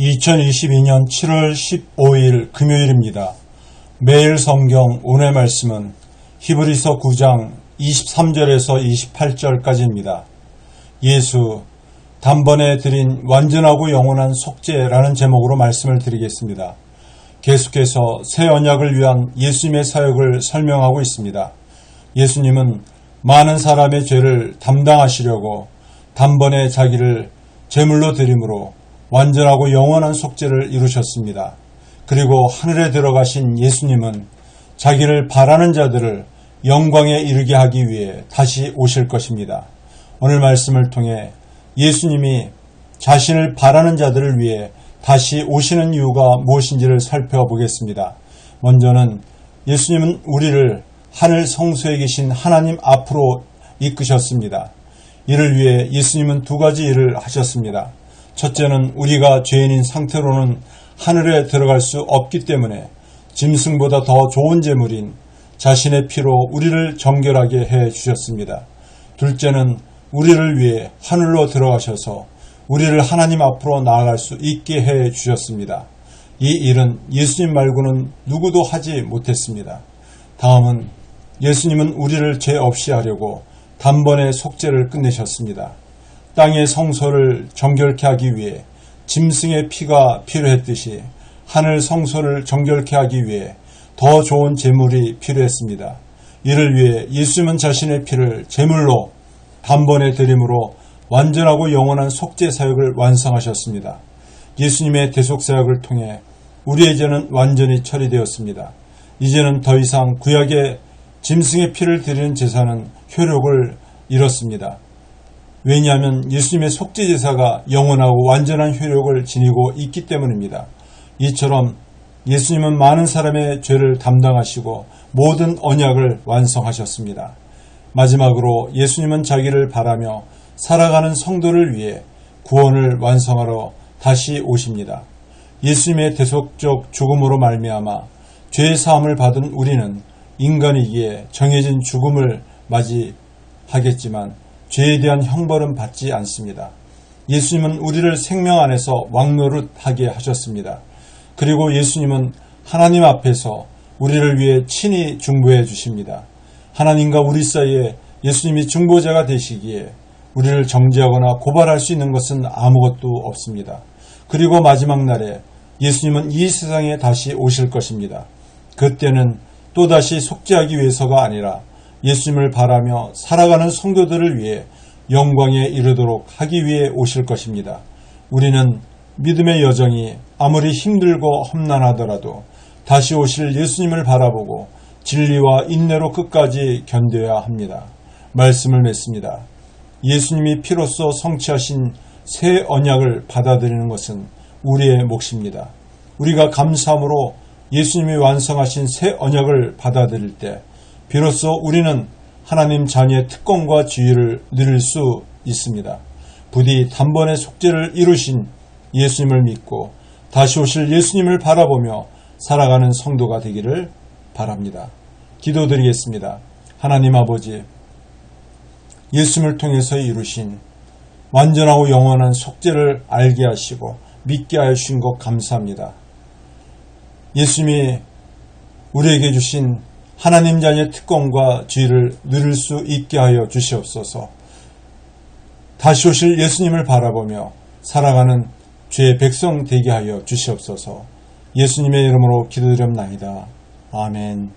2022년 7월 15일 금요일입니다. 매일 성경 오늘 말씀은 히브리서 9장 23절에서 28절까지입니다. 예수 단번에 드린 완전하고 영원한 속죄라는 제목으로 말씀을 드리겠습니다. 계속해서 새 언약을 위한 예수님의 사역을 설명하고 있습니다. 예수님은 많은 사람의 죄를 담당하시려고 단번에 자기를 제물로 드림으로 완전하고 영원한 속죄를 이루셨습니다. 그리고 하늘에 들어가신 예수님은 자기를 바라는 자들을 영광에 이르게 하기 위해 다시 오실 것입니다. 오늘 말씀을 통해 예수님이 자신을 바라는 자들을 위해 다시 오시는 이유가 무엇인지를 살펴보겠습니다. 먼저는 예수님은 우리를 하늘 성소에 계신 하나님 앞으로 이끄셨습니다. 이를 위해 예수님은 두 가지 일을 하셨습니다. 첫째는 우리가 죄인인 상태로는 하늘에 들어갈 수 없기 때문에 짐승보다 더 좋은 제물인 자신의 피로 우리를 정결하게 해 주셨습니다. 둘째는 우리를 위해 하늘로 들어가셔서 우리를 하나님 앞으로 나아갈 수 있게 해 주셨습니다. 이 일은 예수님 말고는 누구도 하지 못했습니다. 다음은 예수님은 우리를 죄 없이 하려고 단번에 속죄를 끝내셨습니다. 땅의 성소를 정결케 하기 위해 짐승의 피가 필요했듯이 하늘 성소를 정결케 하기 위해 더 좋은 제물이 필요했습니다. 이를 위해 예수님은 자신의 피를 제물로 단번에 드림으로 완전하고 영원한 속죄 사역을 완성하셨습니다. 예수님의 대속 사역을 통해 우리의 죄는 완전히 처리되었습니다. 이제는 더 이상 구약의 짐승의 피를 드리는 제사는 효력을 잃었습니다. 왜냐하면 예수님의 속죄 제사가 영원하고 완전한 효력을 지니고 있기 때문입니다. 이처럼 예수님은 많은 사람의 죄를 담당하시고 모든 언약을 완성하셨습니다. 마지막으로 예수님은 자기를 바라며 살아가는 성도를 위해 구원을 완성하러 다시 오십니다. 예수님의 대속적 죽음으로 말미암아 죄의 사함을 받은 우리는 인간이기에 정해진 죽음을 맞이하겠지만 죄에 대한 형벌은 받지 않습니다. 예수님은 우리를 생명 안에서 왕노릇 하게 하셨습니다. 그리고 예수님은 하나님 앞에서 우리를 위해 친히 중보해 주십니다. 하나님과 우리 사이에 예수님이 중보자가 되시기에 우리를 정죄하거나 고발할 수 있는 것은 아무것도 없습니다. 그리고 마지막 날에 예수님은 이 세상에 다시 오실 것입니다. 그때는 또다시 속죄하기 위해서가 아니라 예수님을 바라며 살아가는 성도들을 위해 영광에 이르도록 하기 위해 오실 것입니다. 우리는 믿음의 여정이 아무리 힘들고 험난하더라도 다시 오실 예수님을 바라보고 진리와 인내로 끝까지 견뎌야 합니다. 말씀을 맺습니다. 예수님이 피로써 성취하신 새 언약을 받아들이는 것은 우리의 몫입니다. 우리가 감사함으로 예수님이 완성하신 새 언약을 받아들일 때 비로소 우리는 하나님 자녀의 특권과 지위를 누릴 수 있습니다. 부디 단번에 속죄를 이루신 예수님을 믿고 다시 오실 예수님을 바라보며 살아가는 성도가 되기를 바랍니다. 기도드리겠습니다. 하나님 아버지, 예수님을 통해서 이루신 완전하고 영원한 속죄를 알게 하시고 믿게 하신 것 감사합니다. 예수님이 우리에게 주신 하나님 자녀의 특권과 지위를 누릴 수 있게 하여 주시옵소서. 다시 오실 예수님을 바라보며 살아가는 죄의 백성 되게 하여 주시옵소서. 예수님의 이름으로 기도드립나이다. 아멘.